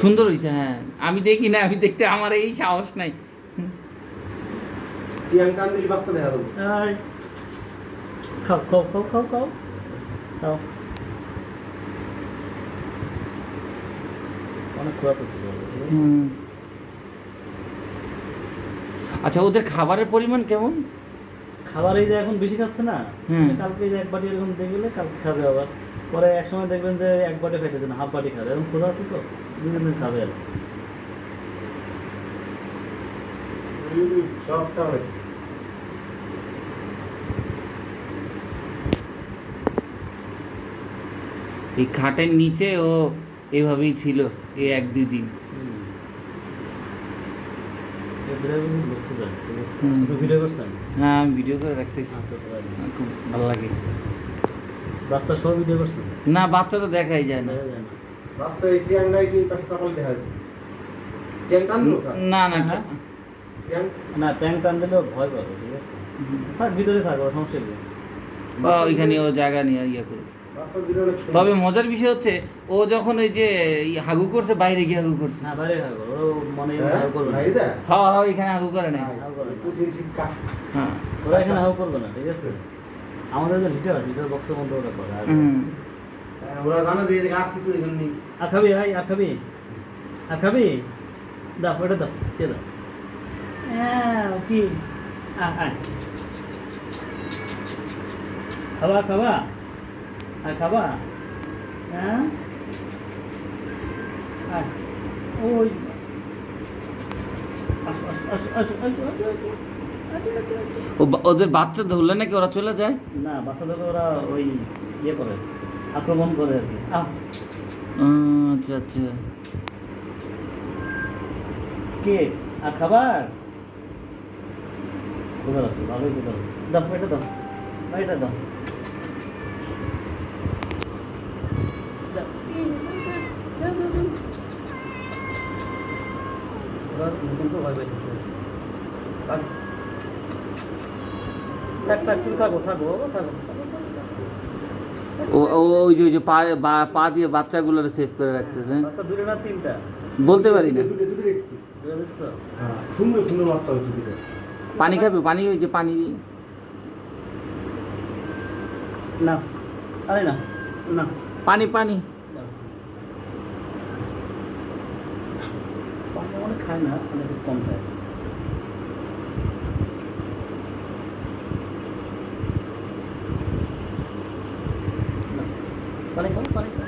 সুন্দর হয়েছে হ্যাঁ। আমি দেখি না আমি দেখতে আমার এই সাহস নাই। খাও খাও খাও খাও খাও। খাও। অনেক। আচ্ছা ওদের খাবারের পরিমাণ কেমন? খাবার এই যে এখন বেশি খাচ্ছে না কালকে যে এক বাটি এরকম দিয়ে গেলে কালকে খাবে আবার। পরে এক সময় দেখবেন যে এক বাটি খাইতেছে না হাফ বাটি খাবে। এরকম খোঁজা আছে তো? দুদিন দিন খাবে আর। এই খাটের নিচে ও এভাবেই ছিল এই এক দুই দিন লক্ষ্য যায় ঠিক আছে হুম। আপনি ভিডিও করছেন হ্যাঁ আমি ভিডিও করে রাখতেছি। আচ্ছা খুব ভালো লাগে। বাচ্চা সহ ভিডিও করছেন? না বাচ্চা তো দেখাই যায় না। দেখা না। বাচ্চা এই টিয়াং নাই কি পাশে চাপাল দেখা যাবে টিয়াং কান না না হ্যাঁ। টিয়াং? টান দিলেও ভয় পাবে ঠিক আছে? থাক ভিতরে থাকো সমস্যা নেই। বা ওইখানে ও জায়গা নিয়ে ইয়ে করে তবে মজার বিষয় হচ্ছে ও যখন ওই যে হাগু করছে বাইরে গিয়ে হাগু করছে। হ্যাঁ বাইরে থাকো ও মনে হ্যাঁ? করবে না। হ্যাঁ হ্যাঁ এখানে হাগু করে না। না। হ্যাঁ। ওরা এখানে হাউ করবে না ঠিক আছে? আমাদের যে লিটার লিটার বক্সের মধ্যে ওরা করে হ্যাঁ, ওরা জানে যে এই আসছি তো এই জন্যই আর খাবি ভাই আর খাবি? আর খাবি? দাও ওটা দাও কে দাও? হ্যাঁ কি? আয়, আয়। খাবা খাবা? আর খাবা? হ্যাঁ? আর ওই। ওদের বাচ্চা ধরলে নাকি ওরা চলে যায়? না বাচ্চা ধরলে ওরা ওই ইয়ে করে আক্রমণ করে আর কি। আচ্ছা আচ্ছা। কে? আর খাবার? কোথায় আছে ভালোই কোথায় আছে দাও এটা দাও। এটা দাও। ওরা কিন্তু ভয় পাইতেছে থাক। থাক তুমি থাকো থাকো থাকো। ওই যে ওই যে পা বা- পা দিয়ে বাচ্চাগুলোর সেভ করে রাখতেছে বাচ্চা দুটো না তিনটা। বলতে পারি না। দুটো দুটো দেখছি। দুটো দেখছ? হ্যাঁ সুন্দর সুন্দর বাচ্চা হয়েছে পানি খাবে? পানি ওই যে পানি না আরে না না। পানি পানি। পানি অনেক খায় না অনেক কম খায় না। পানি খাও পানি খাও